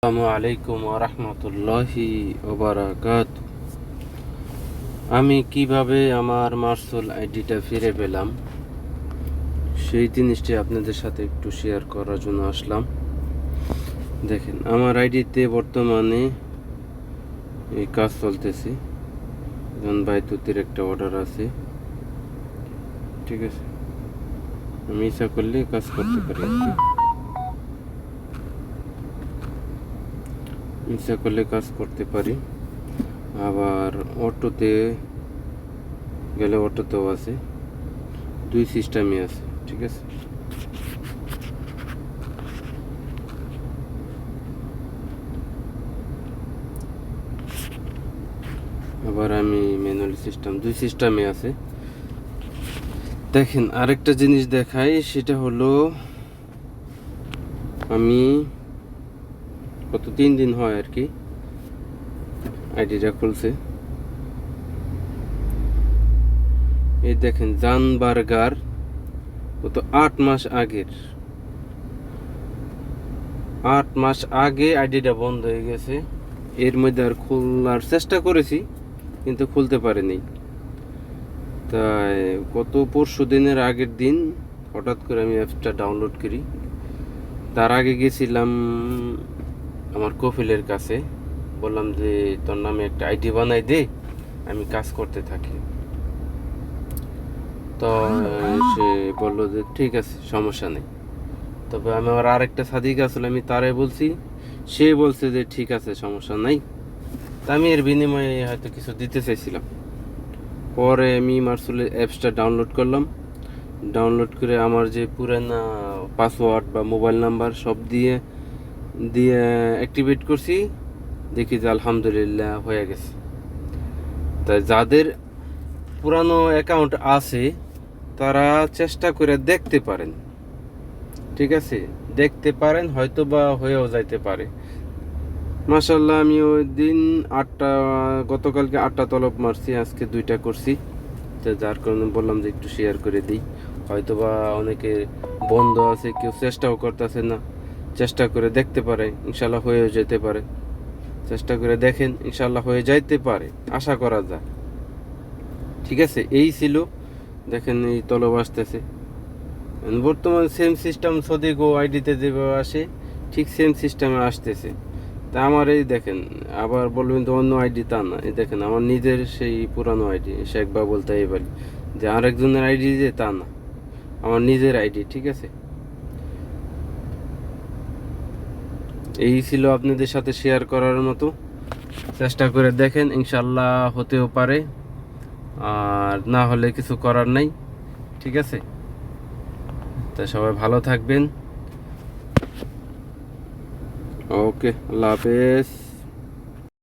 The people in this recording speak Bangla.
আসসালামু আলাইকুম রহমতুল্লাহি ওবরাকাত আমি কীভাবে আমার মার্সুল আইডিটা ফিরে পেলাম, সেই জিনিসটি আপনাদের সাথে একটু শেয়ার করার জন্য আসলাম। দেখেন, আমার আইডিতে বর্তমানে এই কাজ চলতেছে। যেমন বাইতুতির একটা অর্ডার আছে। ঠিক আছে? আমি ইচ্ছা করলে কাজ করতে পারি আর কি। ইচ্ছা করলে কাজ করতে পারি। আবার অটোতে গেলে অটোতেও আছে। দুই সিস্টেমই আছে, ঠিক আছে? আবার আমি ম্যানুয়াল সিস্টেম দুই সিস্টেমে আছে। দেখেন, আরেকটা জিনিস দেখাই, সেটা হলো আমি গত তিন দিন হয় আর কি আইডিটা খুলছে। এই দেখেন জান বার্গার গত আট মাস আগের। আট মাস আগে আইডিটা বন্ধ হয়ে গেছে। এর মধ্যে আর খোলার চেষ্টা করেছি, কিন্তু খুলতে পারিনি। তাই গত পরশু দিনের আগের দিন হঠাৎ করে আমি অ্যাপসটা ডাউনলোড করি। তার আগে গেছিলাম আমার কফিলের কাছে বললাম যে তোর নামে একটা আইডি বানাই দে আমি কাজ করতে থাকি। তো সে বলল যে ঠিক আছে সমস্যা নেই। তবে আমি আমার আরেকটা সাদিক আসলে আমি তারে বলছি সে বলছে যে ঠিক আছে সমস্যা নাই। তা আমি এর বিনিময়ে হয়তো কিছু দিতে চাইছিলাম। পরে আমি মার্সুলের অ্যাপসটা ডাউনলোড করলাম। ডাউনলোড করে আমার যে পুরানা পাসওয়ার্ড বা মোবাইল নাম্বার সব দিয়ে দিয়ে অ্যাক্টিভেট করছি, দেখি যে আলহামদুলিল্লাহ হয়ে গেছে। তাই যাদের পুরানো অ্যাকাউন্ট আছে, তারা চেষ্টা করে দেখতে পারেন। ঠিক আছে? দেখতে পারেন হয়তো বা হয়েও যাইতে পারে। মাসাল্লাহ আমি ওই দিন আটটা, গতকালকে আটটা তলব মারছি, আজকে দুইটা করছি। তো যার কারণে বললাম যে একটু শেয়ার করে দিই। হয়তো বা অনেকে বন্ধ আছে, কেউ চেষ্টাও করতেছে না। চেষ্টা করে দেখতে পারে ইনশাল্লাহ হয়েও যেতে পারে। চেষ্টা করে দেখেন ইনশাল্লাহ হয়ে যাইতে পারে, আশা করা যায়। ঠিক আছে, এই ছিল। দেখেন এই তলব আসতেছে। বর্তমান সেম সিস্টেম সদিক ও আইডিতে যেভাবে আসে, ঠিক সেম সিস্টেমে আসতেছে। তা আমার এই দেখেন, আবার বলবেন তো অন্য আইডি তা না। এই দেখেন, আমার নিজের সেই পুরানো আইডি শেখ বা বলতে এই বলি যে আরেকজনের আইডি যে তা না। আমার নিজের আইডি ঠিক আছে? এই ছিল আপনাদের সাথে শেয়ার করার মতো। চেষ্টা করে দেখেন ইনশাল্লাহ হতেও পারে। আর না হলে কিছু করার নাই, ঠিক আছে? তা সবাই ভালো থাকবেন। ওকে, আল্লাহ হাফেজ।